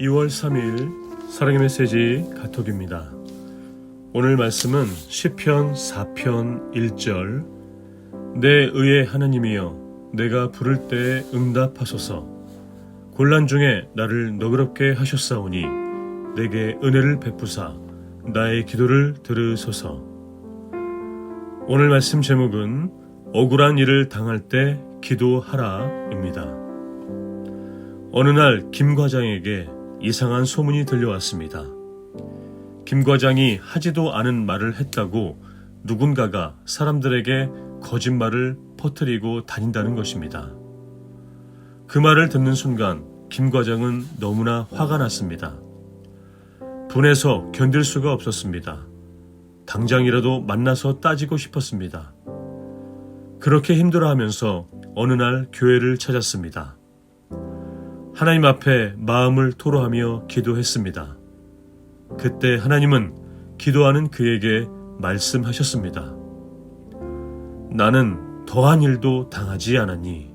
2월 3일 사랑의 메시지 가톡입니다. 오늘 말씀은 시편 4편 1절 내 의의 하나님이여 내가 부를 때에 응답하소서 곤란 중에 나를 너그럽게 하셨사오니 내게 은혜를 베푸사 나의 기도를 들으소서 오늘 말씀 제목은 억울한 일을 당할 때 기도하라입니다. 어느 날 김 과장에게 이상한 소문이 들려왔습니다. 김 과장이 하지도 않은 말을 했다고 누군가가 사람들에게 거짓말을 퍼뜨리고 다닌다는 것입니다. 그 말을 듣는 순간 김 과장은 너무나 화가 났습니다. 분해서 견딜 수가 없었습니다. 당장이라도 만나서 따지고 싶었습니다. 그렇게 힘들어하면서 어느 날 교회를 찾았습니다. 하나님 앞에 마음을 토로하며 기도했습니다. 그때 하나님은 기도하는 그에게 말씀하셨습니다. 나는 더한 일도 당하지 않았니?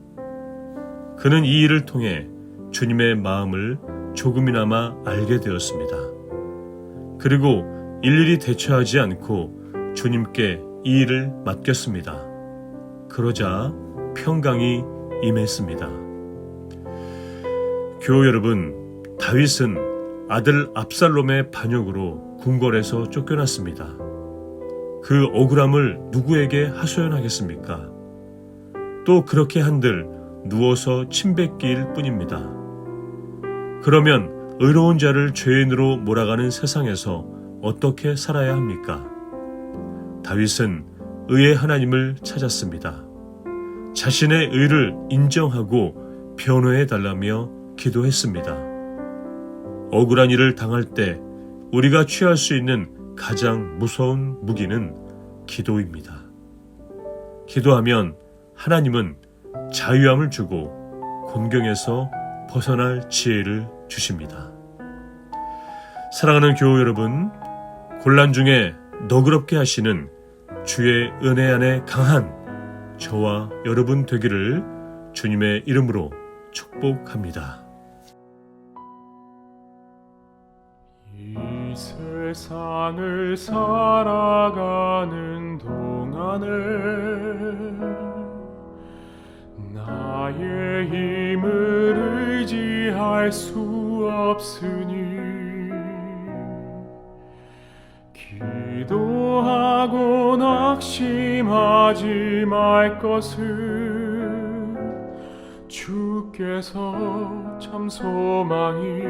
그는 이 일을 통해 주님의 마음을 조금이나마 알게 되었습니다. 그리고 일일이 대처하지 않고 주님께 이 일을 맡겼습니다. 그러자 평강이 임했습니다. 교우 여러분, 다윗은 아들 압살롬의 반역으로 궁궐에서 쫓겨났습니다. 그 억울함을 누구에게 하소연하겠습니까? 또 그렇게 한들 누워서 침 뱉기일 뿐입니다. 그러면 의로운 자를 죄인으로 몰아가는 세상에서 어떻게 살아야 합니까? 다윗은 의의 하나님을 찾았습니다. 자신의 의를 인정하고 변호해 달라며 기도했습니다. 억울한 일을 당할 때 우리가 취할 수 있는 가장 무서운 무기는 기도입니다. 기도하면 하나님은 자유함을 주고 곤경에서 벗어날 지혜를 주십니다. 사랑하는 교우 여러분, 곤란 중에 너그럽게 하시는 주의 은혜 안에 강한 저와 여러분 되기를 주님의 이름으로 축복합니다. 세상을 살아가는 동안에 나의 힘을 의지할 수 없으니 기도하고 낙심하지 말 것을 주께서 참 소망이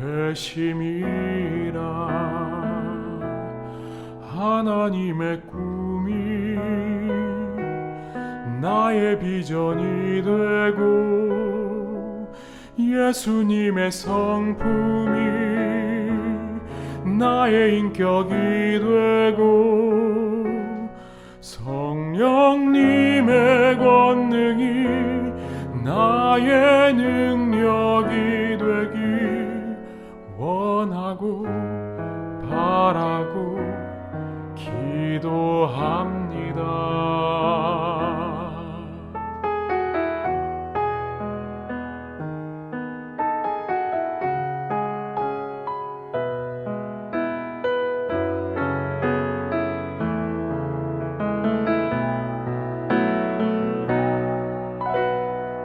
되심이라 하나님의 꿈이 나의 비전이 되고 예수님의 성품이 나의 인격이 되고 성령님의 권능이 나의 능력 기도합니다.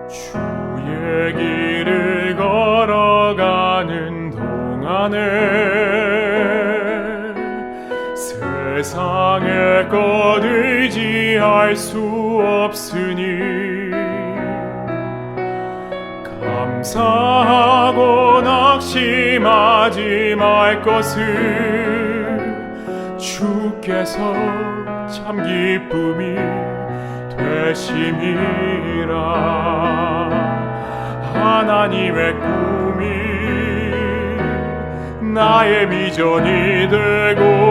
주의 길을 걸어가는 동안에 세상의 것 의지할 수 없으니 감사하고 낙심하지 말 것을 주께서 참 기쁨이 되심이라. 하나님의 꿈이 나의 비전이 되고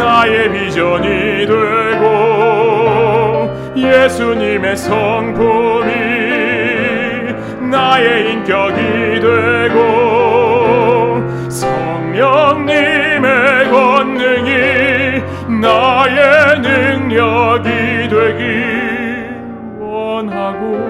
나의 비전이 되고 예수님의 성품이 나의 인격이 되고 성령님의 권능이 나의 능력이 되길 원하고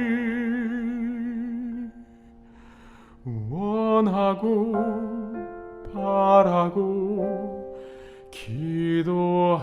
원하고 바라고 기도합니다.